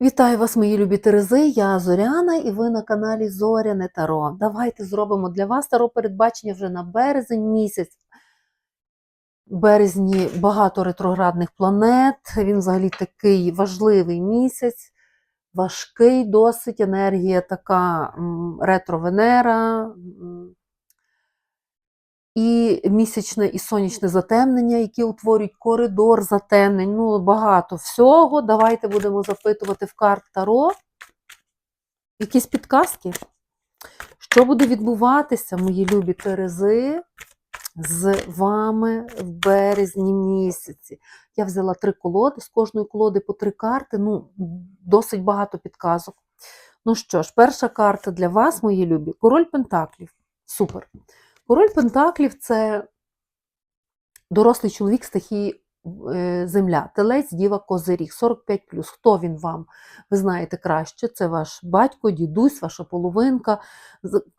Вітаю вас, мої любі Терези. Я Зоряна, і ви на каналі Зоряне Таро. Давайте зробимо для вас таро передбачення вже на березень місяць. Березні багато ретроградних планет. Він взагалі такий важливий місяць, важкий досить енергія така ретро-Венера. І місячне і сонячне затемнення, які утворюють коридор затемнень. Ну, багато всього. Давайте будемо запитувати в карт Таро. Якісь підказки? Що буде відбуватися, мої любі Терези, з вами в березні місяці? Я взяла три колоди, з кожної колоди по три карти. Ну, досить багато підказок. Ну що ж, перша карта для вас, мої любі, король Пентаклів. Супер. Король Пентаклів це дорослий чоловік стихії е, земля, телець, діва, козиріг, 45 Хто він вам? Ви знаєте краще. Це ваш батько, дідусь, ваша половинка,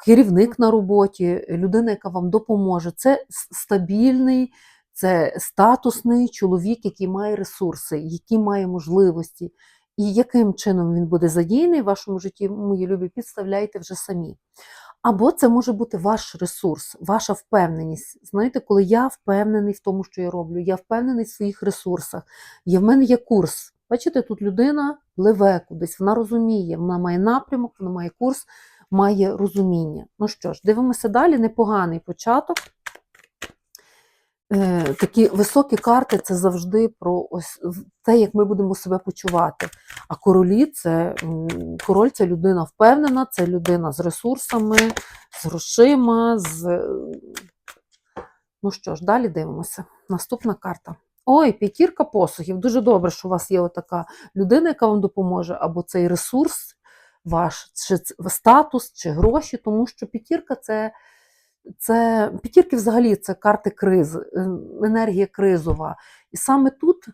керівник на роботі, людина, яка вам допоможе. Це стабільний, це статусний чоловік, який має ресурси, який має можливості. І яким чином він буде задіяний в вашому житті, мої любі, підставляйте вже самі. Або це може бути ваш ресурс, ваша впевненість. Знаєте, коли я впевнений в тому, що я роблю, я впевнений в своїх ресурсах. Є в мене є курс. Бачите, тут людина пливе кудись, вона розуміє, вона має напрямок, вона має курс, має розуміння. Ну що ж, дивимося далі. Непоганий початок. Е, такі високі карти це завжди про ось те, як ми будемо себе почувати. А королі це король це людина впевнена, це людина з ресурсами, з грошима. з... е, Ну що ж, далі дивимося. Наступна карта. Ой, п'ятірка посухів. Дуже добре, що у вас є отака людина, яка вам допоможе, або цей ресурс ваш, чи статус, чи гроші, тому що п'ятірка це це п'ятірки взагалі це карти кризи, е, енергія кризова. І саме тут,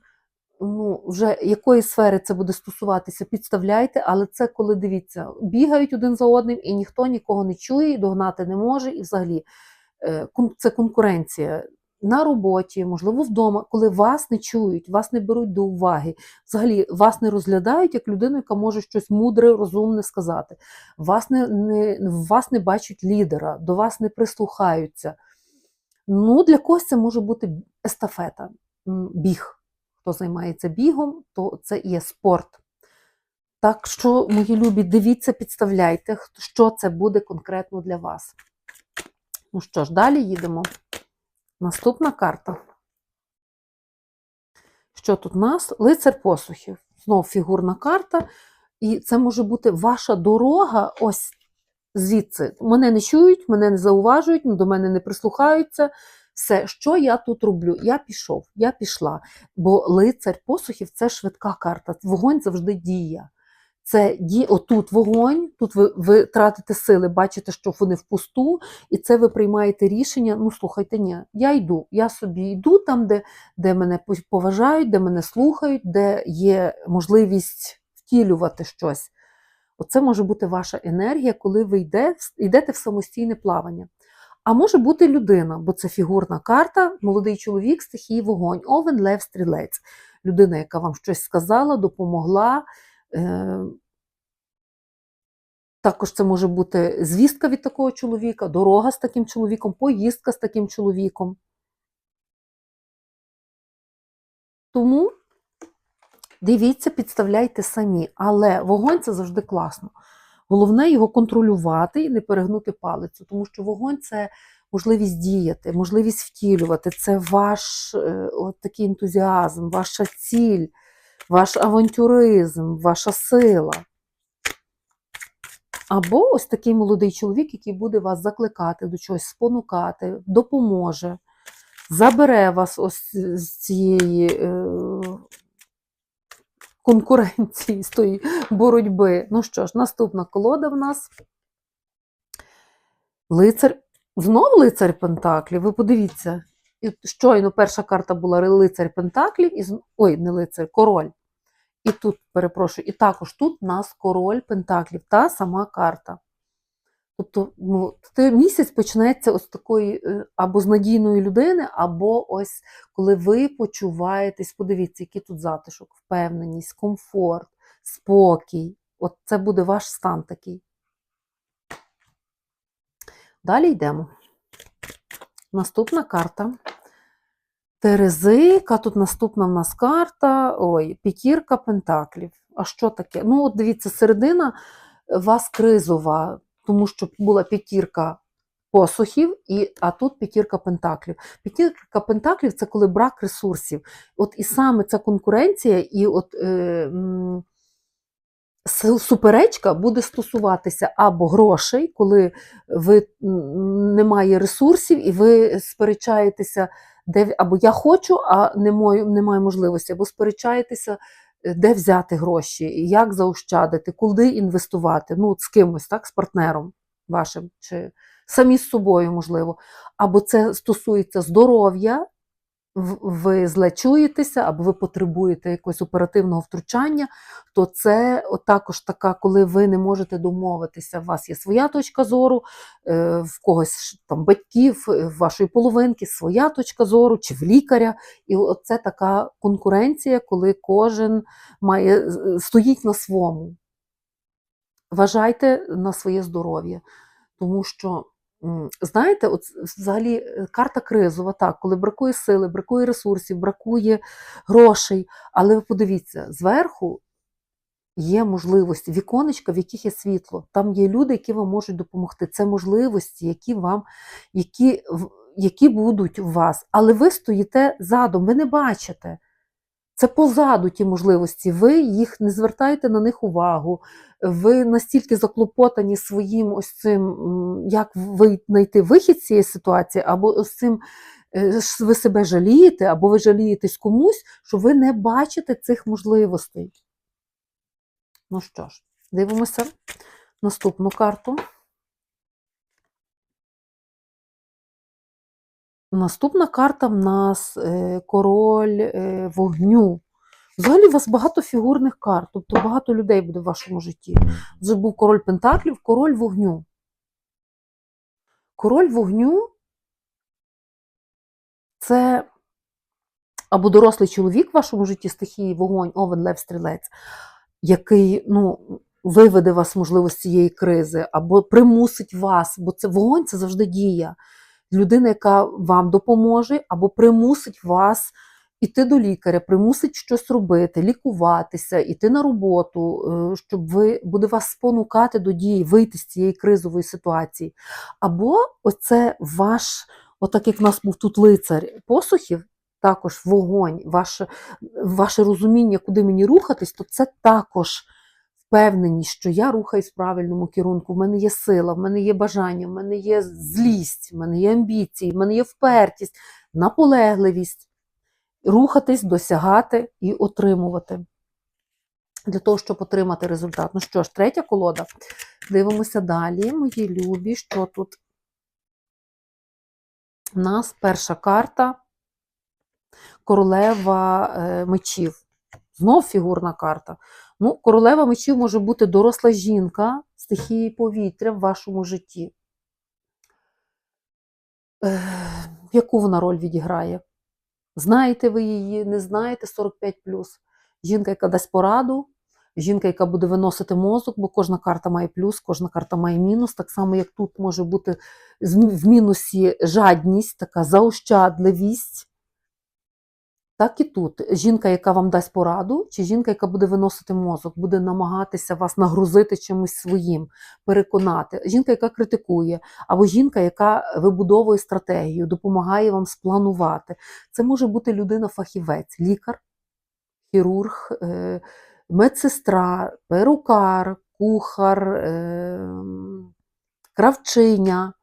ну, вже якої сфери це буде стосуватися, підставляйте, але це коли дивіться, бігають один за одним, і ніхто нікого не чує, і догнати не може, і взагалі е, це конкуренція. На роботі, можливо, вдома, коли вас не чують, вас не беруть до уваги, взагалі вас не розглядають як людину, яка може щось мудре, розумне сказати. Вас не, не, вас не бачать лідера, до вас не прислухаються. Ну, для когось це може бути естафета, біг. Хто займається бігом, то це є спорт. Так що, мої любі, дивіться, підставляйте, що це буде конкретно для вас. Ну що ж, далі їдемо. Наступна карта. Що тут у нас? Лицар посухів. Знову фігурна карта. І це може бути ваша дорога ось звідси. Мене не чують, мене не зауважують, до мене не прислухаються. Все, що я тут роблю? Я пішов, я пішла. Бо лицар посухів це швидка карта. Вогонь завжди діє. Це ді... отут вогонь, тут ви, ви тратите сили, бачите, що вони впусту, і це ви приймаєте рішення. Ну, слухайте, ні, я йду, я собі йду там, де, де мене поважають, де мене слухають, де є можливість втілювати щось. Оце може бути ваша енергія, коли ви йде, йдете в самостійне плавання. А може бути людина, бо це фігурна карта, молодий чоловік, стихії вогонь, овен, лев, стрілець. Людина, яка вам щось сказала, допомогла. Також це може бути звістка від такого чоловіка, дорога з таким чоловіком, поїздка з таким чоловіком. Тому дивіться, підставляйте самі. Але вогонь це завжди класно. Головне його контролювати і не перегнути палицю, тому що вогонь це можливість діяти, можливість втілювати. Це ваш е, от такий ентузіазм, ваша ціль, ваш авантюризм, ваша сила. Або ось такий молодий чоловік, який буде вас закликати до чогось, спонукати, допоможе, забере вас ось з цієї е, конкуренції, з тої боротьби. Ну що ж, наступна колода в нас. Лицар. Знов лицар Пентаклів. Ви подивіться, щойно перша карта була лицар Пентаклів, і ой, не лицар, король. І тут, перепрошую, і також тут нас король Пентаклів, та сама карта. Тобто, ну, місяць почнеться ось такої е, або з надійної людини, або ось коли ви почуваєтесь, подивіться, який тут затишок, впевненість, комфорт, спокій. От це буде ваш стан такий. Далі йдемо. Наступна карта. Терези, яка тут наступна в нас карта? Ой, п'ятірка пентаклів. А що таке? Ну, от дивіться, середина у вас кризова, тому що була п'ятірка посухів, і, а тут п'ятірка пентаклів. П'ятірка пентаклів це коли брак ресурсів. От і саме ця конкуренція, і от е, м, суперечка буде стосуватися або грошей, коли ви немає ресурсів, і ви сперечаєтеся, де або я хочу, а не маю, немає можливості, або сперечаєтеся, е, де взяти гроші, як заощадити, куди інвестувати. Ну, з кимось, так, з партнером вашим, чи самі з собою, можливо. Або це стосується здоров'я, ви зле чуєтеся, або ви потребуєте якогось оперативного втручання, то це також така, коли ви не можете домовитися, у вас є своя точка зору, е, в когось там батьків, е, в вашої половинки своя точка зору, чи в лікаря. І це така конкуренція, коли кожен має, стоїть на своєму. Вважайте на своє здоров'я. Тому що, знаєте, от взагалі е, карта кризова, так, коли бракує сили, бракує ресурсів, бракує грошей. Але ви подивіться, зверху є можливості, віконечка, в яких є світло. Там є люди, які вам можуть допомогти. Це можливості, які вам, які, які будуть у вас. Але ви стоїте задом, ви не бачите. Це позаду ті можливості. Ви їх не звертаєте на них увагу. Ви настільки заклопотані своїм ось цим, як ви знайти вихід з цієї ситуації, або ось цим е, ви себе жалієте, або ви жалієтесь комусь, що ви не бачите цих можливостей. Ну що ж, дивимося наступну карту. Наступна карта в нас е, король е, вогню. Взагалі у вас багато фігурних карт, тобто багато людей буде в вашому житті. Вже був король Пентаклів, король вогню. Король вогню це або дорослий чоловік в вашому житті стихії вогонь, овен, лев, стрілець, який ну, виведе вас, можливо, з цієї кризи, або примусить вас, бо це вогонь це завжди дія. Людина, яка вам допоможе, або примусить вас іти до лікаря, примусить щось робити, лікуватися, іти на роботу, е, щоб ви буде вас спонукати до дії, вийти з цієї кризової ситуації. Або оце ваш, отак як в нас був тут лицар посухів, також вогонь, ваше, ваше розуміння, куди мені рухатись, то це також впевненість, що я рухаюсь в правильному керунку, в мене є сила, в мене є бажання, в мене є злість, в мене є амбіції, в мене є впертість, наполегливість рухатись, досягати і отримувати. Для того, щоб отримати результат. Ну що ж, третя колода. Дивимося далі, мої любі, що тут у нас перша карта королева е, мечів. Знов фігурна карта. Ну, королева мечів може бути доросла жінка стихії повітря в вашому житті. Е, яку вона роль відіграє? Знаєте ви її, не знаєте 45 Жінка, яка дасть пораду, жінка, яка буде виносити мозок, бо кожна карта має плюс, кожна карта має мінус. Так само, як тут може бути в мінусі жадність, така заощадливість. Так і тут. Жінка, яка вам дасть пораду, чи жінка, яка буде виносити мозок, буде намагатися вас нагрузити чимось своїм, переконати. Жінка, яка критикує, або жінка, яка вибудовує стратегію, допомагає вам спланувати. Це може бути людина-фахівець, лікар, хірург, е, медсестра, перукар, кухар, е, кравчиня.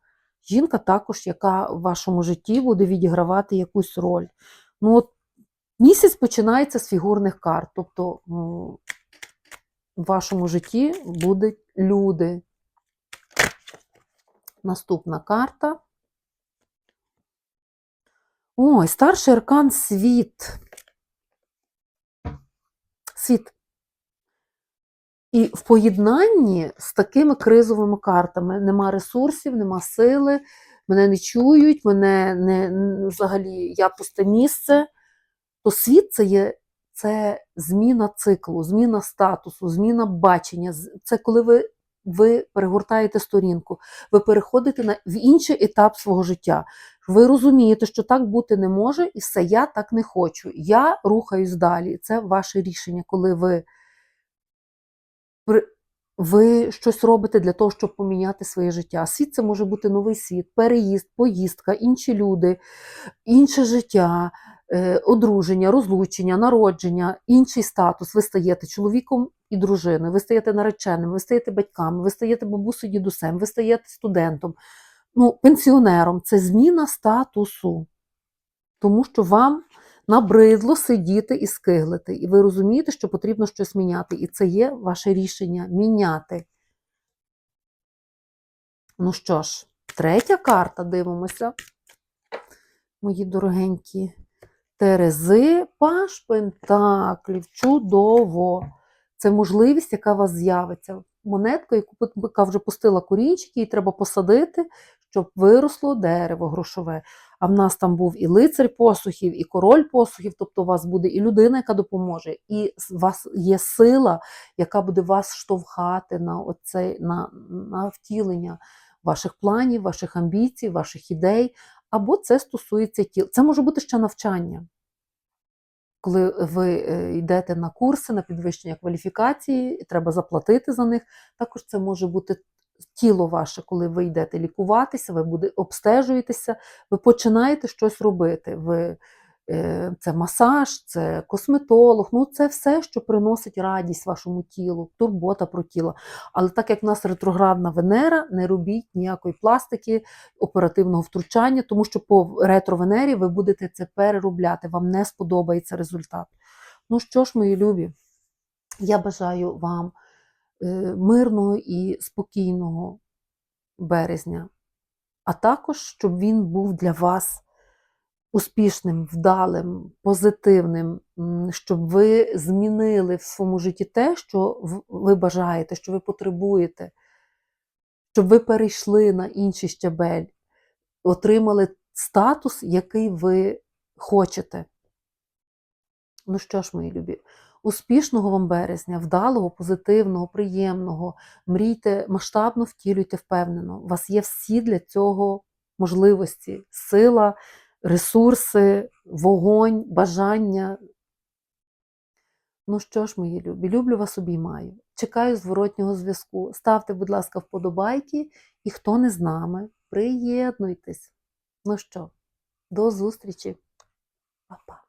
Жінка також, яка в вашому житті буде відігравати якусь роль. Ну, от Місяць починається з фігурних карт, тобто в вашому житті будуть люди. Наступна карта. Ой, старший аркан світ. Світ. І в поєднанні з такими кризовими картами нема ресурсів, нема сили, мене не чують, мене не взагалі я пусте місце. То світ це є це зміна циклу, зміна статусу, зміна бачення. Це коли ви, ви перегортаєте сторінку, ви переходите на, в інший етап свого життя. Ви розумієте, що так бути не може, і все, я так не хочу. Я рухаюсь далі. Це ваше рішення, коли ви, ви щось робите для того, щоб поміняти своє життя. Світ це може бути новий світ, переїзд, поїздка, інші люди, інше життя, е, одруження, розлучення, народження, інший статус. Ви стаєте чоловіком і дружиною, ви стаєте нареченим, ви стаєте батьками, ви стаєте бабусею, дідусем, ви стаєте студентом, ну, пенсіонером. Це зміна статусу. Тому що вам набридло сидіти і скиглити. І ви розумієте, що потрібно щось міняти. І це є ваше рішення міняти. Ну що ж, третя карта, дивимося. Мої дорогенькі Терези, Паш Пентаклів. Чудово! Це можливість, яка у вас з'явиться. Монетка, яку яка вже пустила корінчики, її треба посадити, щоб виросло дерево грошове. А в нас там був і лицар посухів, і король посухів, тобто у вас буде і людина, яка допоможе, і у вас є сила, яка буде вас штовхати на, оцей, на, на втілення ваших планів, ваших амбіцій, ваших ідей. Або це стосується тіл. Це може бути ще навчання. Коли ви е, йдете на курси, на підвищення кваліфікації, і треба заплатити за них. Також це може бути тіло ваше, коли ви йдете лікуватися, ви буде, обстежуєтеся, ви починаєте щось робити. Ви, е, це масаж, це косметолог, ну це все, що приносить радість вашому тілу, турбота про тіло. Але так як в нас ретроградна Венера, не робіть ніякої пластики, оперативного втручання, тому що по ретро-Венері ви будете це переробляти, вам не сподобається результат. Ну що ж, мої любі, я бажаю вам мирного і спокійного березня, а також, щоб він був для вас успішним, вдалим, позитивним, щоб ви змінили в своєму житті те, що ви бажаєте, що ви потребуєте, щоб ви перейшли на інший щабель, отримали статус, який ви хочете. Ну що ж, мої любі, успішного вам березня, вдалого, позитивного, приємного. Мрійте масштабно, втілюйте впевнено. У вас є всі для цього можливості, сила, ресурси, вогонь, бажання. Ну що ж, мої любі, люблю вас обіймаю. Чекаю зворотнього зв'язку. Ставте, будь ласка, вподобайки, і хто не з нами, приєднуйтесь. Ну що, до зустрічі. Па-па.